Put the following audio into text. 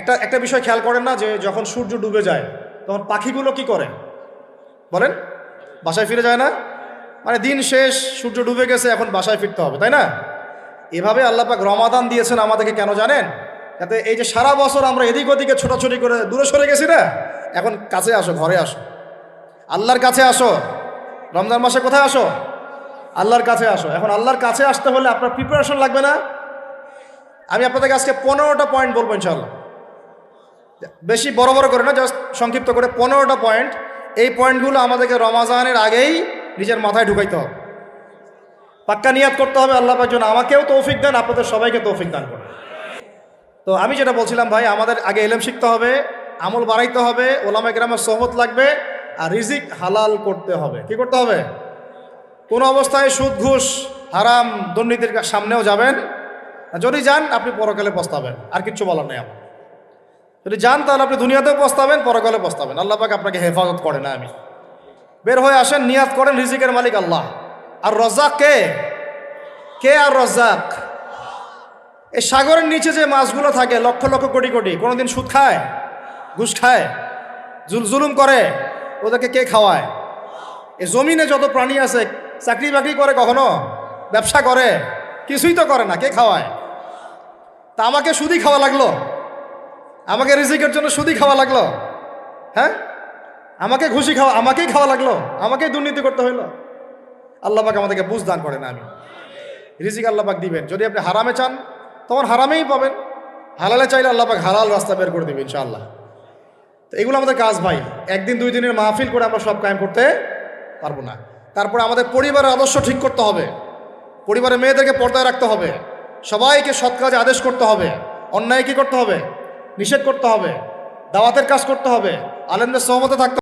একটা একটা বিষয় খেয়াল করেন না যে যখন সূর্য ডুবে যায়, তখন পাখিগুলো কি করে? বলেন, বাসায় ফিরে যায় না? মানে দিন শেষ, সূর্য ডুবে গেছে, এখন বাসায় ফিরতে হবে, তাই না? এভাবে আল্লাপাক রমাদান দিয়েছেন আমাদেরকে, কেন জানেন? যাতে এই যে সারা বছর আমরা এদিক ওদিকে ছোটাছুটি করে দূরে সরে গেছি না, এখন কাছে আসো, ঘরে আসো। আল্লাহর কাছে আসো। রমজান মাসে কোথায় আসো? আল্লাহর কাছে আসো। এখন আল্লাহর কাছে আসতে হলে আপনার প্রিপারেশন লাগবে না। আমি আপনাদেরকে আজকে পনেরোটা পয়েন্ট বলব ইনশাল্লাহ বেশি বড় বড় করে না জাস্ট সংক্ষিপ্ত করে পনেরোটা পয়েন্ট এই পয়েন্টগুলো আমাদেরকে রমাজানের আগেই নিজের মাথায় ঢুকাইতে হবে। পাক্কা নিয়াত করতে হবে আল্লাহ যেন আমাকেও তৌফিক দেন, আপনাদের সবাইকে তৌফিক দান করেন। তো আমি যেটা বলছিলাম ভাই, আমাদের আগে এলেম শিখতে হবে, আমল বাড়াইতে হবে ওলামা গ্রামের সহমত লাগবে, আর রিজিক হালাল করতে হবে। কি করতে হবে? কোনো অবস্থায় সুদ, ঘুষ, হারাম, দুর্নীতির সামনেও যাবেন। যদি যান, আপনি পরকালে পস্তাবেন। আর কিচ্ছু বলার নেই আমার। যদি যান তাহলে আপনি দুনিয়াতেও পস্তাবেন পরকালে পস্তাবেন। আল্লাহ পাক আপনাকে হেফাজত করে না, আমি। বের হয়ে আসেন, নিয়াত করেন, রিজিকের মালিক আল্লাহ। আর রজাক কে? কে আর রজাক এই সাগরের নিচে যে মাছগুলো থাকে, লক্ষ লক্ষ কোটি কোটি, কোনোদিন সুদ খায়? ঘুষ খায়? জুল জুলুম করে? ওদেরকে কে খাওয়ায়? এই জমিনে যত প্রাণী আছে, চাকরি বাকরি করে কখনো? ব্যবসা করে? কিছুই তো করে না, কে খাওয়ায়? তা আমাকে সুদি খাওয়া লাগল। আমাকে রিজিকের জন্য সুদি খাওয়া লাগল। হ্যাঁ? আমাকে ঘুষি খাওয়া আমাকেই খাওয়া লাগল। আমাকেই দুর্নীতি করতে হইল। আল্লাহ পাক আমাদেরকে বুঝ দান করেন আমি রিজিক আল্লাহ পাক দিবেন। যদি আপনি হারামে চান, তখন হারামেই পাবেন। হালালে চাইলে আল্লাহ পাক হালাল রাস্তা বের করে দেবে, ইনশাআল্লাহ। তো এগুলো আমাদের কাজ ভাই। একদিন, দুই দিনের মাহফিল করে আমরা সব কায়েম করতে পারব না। তারপরে আমাদের পরিবারের আদর্শ ঠিক করতে হবে। পরিবারের মেয়েদেরকে পর্দায় রাখতে হবে। সবাইকে সৎ কাজে আদেশ করতে হবে। অন্যায় কি করতে হবে? নিষেধ করতে হবে দাওয়াতের কাজ করতে হবে আলেমদের সহমতে থাকতে